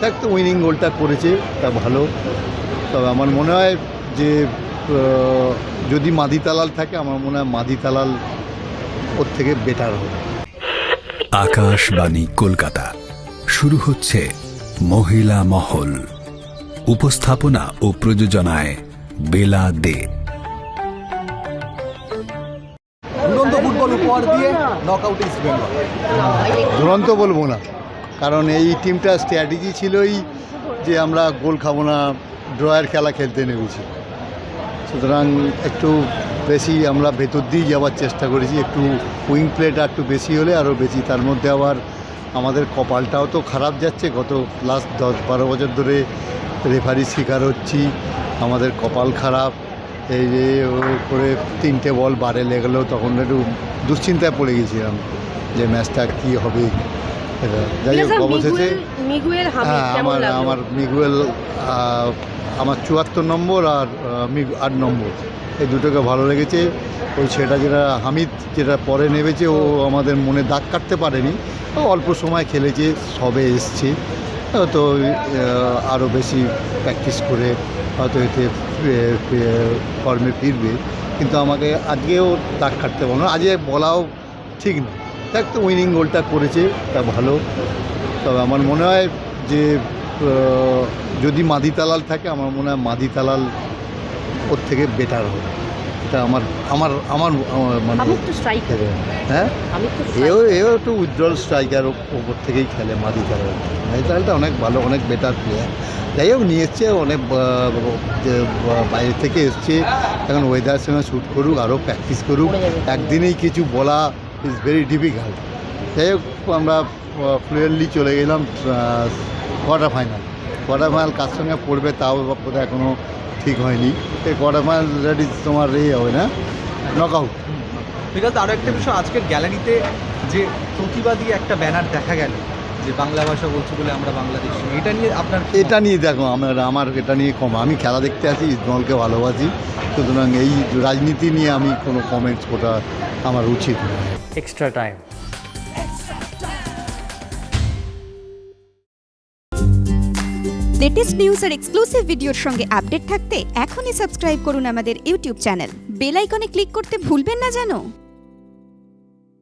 তো উইনিং গোলটা করেছে তা ভালো। তবে আমার মনে হয় যে যদি মাদি তালাল থাকে আমার মনে হয় মাদি তালাল ওর থেকে বেটার হবে। আকাশবাণী কলকাতা। শুরু হচ্ছে মহিলা মহল। উপস্থাপনা ও প্রযোজনায় বেলা দে। দুরন্ত ফুটবল উপহার দিয়ে নক আউট ইস্ট বেঙ্গল দুরন্ত বলব না। কারণ এই টিমটার স্ট্র্যাটেজি ছিলই যে আমরা গোল খাব না ড্রয়ের খেলা খেলতে নেমেছি। সুতরাং একটু বেশি আমরা ভেতর দিয়ে যাওয়ার চেষ্টা করেছি, একটু উইং প্লেটা একটু বেশি হলে আরও বেশি, তার মধ্যে আবার আমাদের কপালটাও তো খারাপ যাচ্ছে। গত লাস্ট দশ বারো বছর ধরে রেফারি শিকার হচ্ছি, আমাদের কপাল খারাপ। এই যে করে তিনটে বল বারে লেগেলেও তখন একটু দুশ্চিন্তায় পড়ে গেছিলাম যে ম্যাচটা কী হবে? যাই হোক অবশেষে হ্যাঁ আমার আমার মিগুয়েল আমার চুয়াত্তর নম্বর আর মিগ- আট নম্বর। এই দুটোকে ভালো লেগেছে। ওই সেটা যেটা হামিদ যেটা পরে নেমেছে ও আমাদের মনে দাগ কাটতে পারেনি। অল্প সময় খেলেছে সবে এসছে। হয়তো আরও বেশি প্র্যাকটিস করে হয়তো এতে ফর্মে ফিরবে। কিন্তু আমাকে আজকেও দাগ কাটতে না। আজকে বলাও ঠিক না। তো উইনিং গোলটা করেছে তা ভালো। তবে আমার মনে হয় যে যদি মাদি তালাল থাকে আমার মনে হয় মাদি তালাল ওর থেকে বেটার হবে। এটা আমার আমার আমার মানে হ্যাঁ? হামিদ এও এও একটু উইথড্রল স্ট্রাইকার ওপর থেকেই খেলে মাদি তালাল। মাদি তালালটা অনেক ভালো অনেক বেটার প্লেয়ার যাই হোক নিয়ে এসছে অনেক বাইরে থেকে এসছে। এখন ওয়েদার সঙ্গে শ্যুট করুক আরও প্র্যাকটিস করুক। একদিনেই কিছু বলা ইজ ভেরি ডিফিকাল্ট যাই হোক, আমরা ফ্লুয়েন্টলি চলে গেলাম কোয়ার্টার ফাইনাল কোয়ার্টার ফাইনাল কার সঙ্গে পড়বে তাও বোধহয় এখনও ঠিক হয়নি। এই কোয়ার্টার ফাইনাল রেডি তোমার রে হবে না? নক আউট বিকজ আরও একটা বিষয়, আজকের গ্যালারিতে যে প্রতিবাদী একটা ব্যানার দেখা গেল যে বাংলা ভাষা বলছে বলে আমরা বাংলাদেশি। এটা নিয়ে আপনার এটা নিয়ে দেখো আমার আমার এটা নিয়ে কম। আমি খেলা দেখতে আসি ইসমলকে ভালোবাসি। সুতরাং এই রাজনীতি নিয়ে আমি কোনো কমেন্টস করা আমার উচিত extra time time. Latest news আর এক্সক্লুসিভ ভিডিওর সঙ্গে আপডেট থাকতে এখনই সাবস্ক্রাইব করুন আমাদের ইউটিউব চ্যানেল বেল আইকনে ক্লিক করতে ভুলবেন না জানো?